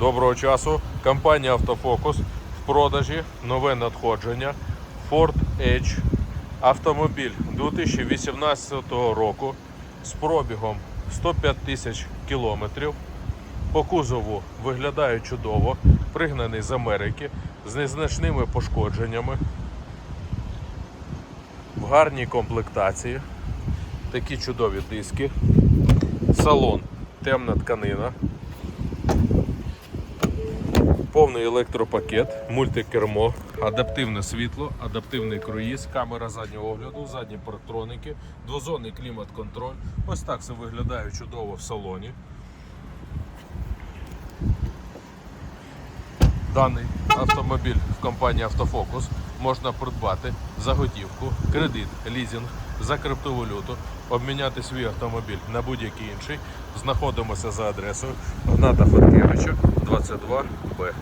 Доброго часу. Компанія Автофокус в продажі нове надходження Ford Edge. Автомобіль 2018 року з пробігом 105 тисяч кілометрів. По кузову виглядає чудово, пригнаний з Америки з незначними пошкодженнями. В гарній комплектації. Такі чудові диски. Салон темна тканина. Повний електропакет, мультикермо, адаптивне світло, адаптивний круїз, камера заднього огляду, задні парктроники, двозонний клімат-контроль. Ось так все виглядає чудово в салоні. Даний автомобіль в компанії Автофокус можна придбати за готівку, кредит, лізинг, за криптовалюту, обміняти свій автомобіль на будь-який інший. Знаходимося за адресою Гната Фаткевича, 22Б.